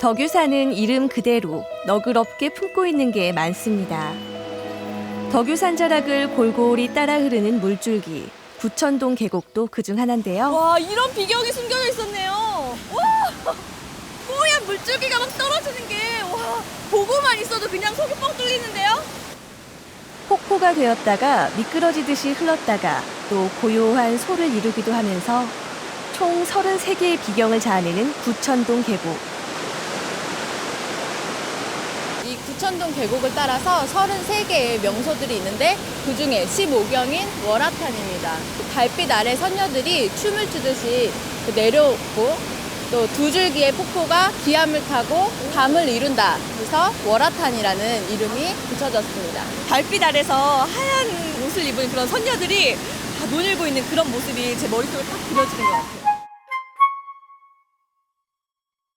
덕유산은 이름 그대로 너그럽게 품고 있는 게 많습니다. 덕유산 자락을 골고루 따라 흐르는 물줄기, 구천동 계곡도 그중 하나인데요. 와 이런 비경이 숨겨져 있었네요. 와 뽀얀 물줄기가 막 떨어지는 게와 보고만 있어도 그냥 속이 뻥 뚫리는데요. 폭포가 되었다가 미끄러지듯이 흘렀다가 또 고요한 소를 이루기도 하면서 총 33개의 비경을 자아내는 구천동 계곡. 이 구천동 계곡을 따라서 33개의 명소들이 있는데 그 중에 15경인 월화탄입니다. 달빛 아래 선녀들이 춤을 추듯이 내려오고 또 두 줄기의 폭포가 기암을 타고 밤을 이룬다. 그래서 월화탄이라는 이름이 붙여졌습니다. 달빛 아래서 하얀 옷을 입은 그런 선녀들이 다 논일고 있는 그런 모습이 제 머릿속에 딱 그려지는 것 같아요.